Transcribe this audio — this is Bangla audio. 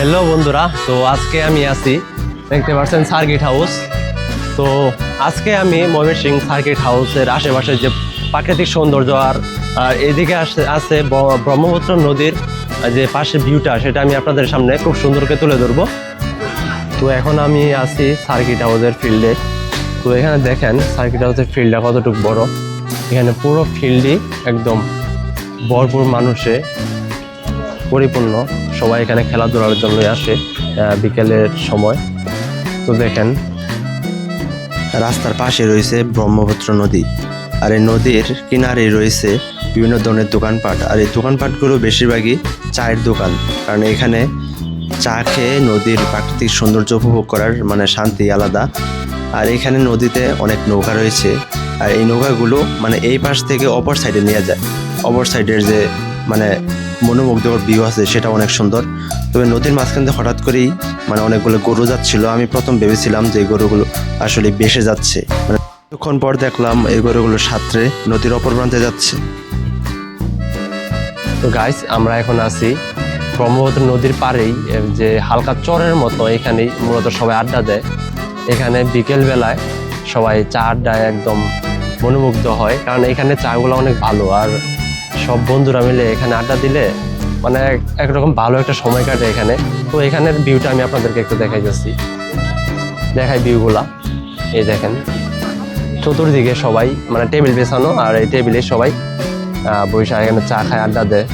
হ্যালো বন্ধুরা। তো আজকে আমি আছি, দেখতে পাচ্ছেন সার্কিট হাউস তো আজকে আমি ময়মনসিং সার্কিট হাউসের আশেপাশে যে প্রাকৃতিক সৌন্দর্য আর এদিকে আসে, আছে ব্রহ্মপুত্র নদীর যে পাশে ভিউটা সেটা আমি আপনাদের সামনে খুব সুন্দর করে তুলে ধরবো। তো এখন আমি আছি সার্কিট হাউসের ফিল্ডে তো এখানে দেখেন সার্কিট হাউসের ফিল্ডটা কতটুকু বড়। এখানে পুরো ফিল্ডই একদম ভরপুর মানুষে পরিপূর্ণ। সবাই এখানে খেলাধুলার জন্যই আসে বিকেলের সময়। তো দেখেন, রাস্তার পাশে রয়েছে ব্রহ্মপুত্র নদী। আর এই নদীর কিনারে রয়েছে বিভিন্ন ধরনের দোকানপাট। আর এই দোকানপাটগুলো বেশিরভাগই চায়ের দোকান। কারণ এখানে চা খেয়ে নদীর প্রাকৃতিক সৌন্দর্য উপভোগ করার মানে শান্তি আলাদা। আর এখানে নদীতে অনেক নৌকা রয়েছে। আর এই নৌকাগুলো মানে এই পাশ থেকে অপর সাইডে নিয়ে যায়। অপর সাইডের যে মানে মনোমুগ্ধকর ভিউ আছে সেটা অনেক সুন্দর। তবে নদীর মাঝখান দিয়ে হঠাৎ করেই মানে অনেকগুলো গরু যাচ্ছিল। আমি প্রথম ভেবেছিলাম যে গরুগুলো আসলে বেসে যাচ্ছে। মানে কিছুক্ষণ পর দেখলাম এই গরুগুলো সাঁতরে নদীর অপর প্রান্তে যাচ্ছে। তো গাইস আমরা এখন আছি ব্রহ্মপুত্র নদীর পাড়েই যে হালকা চরের মতো এখানেই মূলত সবাই আড্ডা দেয়। এখানে বিকেল বেলায় সবাই চা আড্ডায় একদম মনোমুগ্ধ হয়। কারণ এখানে চাগুলো অনেক ভালো, আর সব বন্ধুরা মিলে এখানে আড্ডা দিলে মানে এক- একরকম ভালো একটা সময় কাটে এখানে। তো এখানের ভিউটা আমি আপনাদেরকে একটু দেখাই যাচ্ছি দেখাই ভিউগুলা এই দেখেন। চতুর্দিকে সবাই মানে টেবিল বেছানো আর এই টেবিলে সবাই বৈশাখ এখানে চা খায়, আড্ডা দেয়।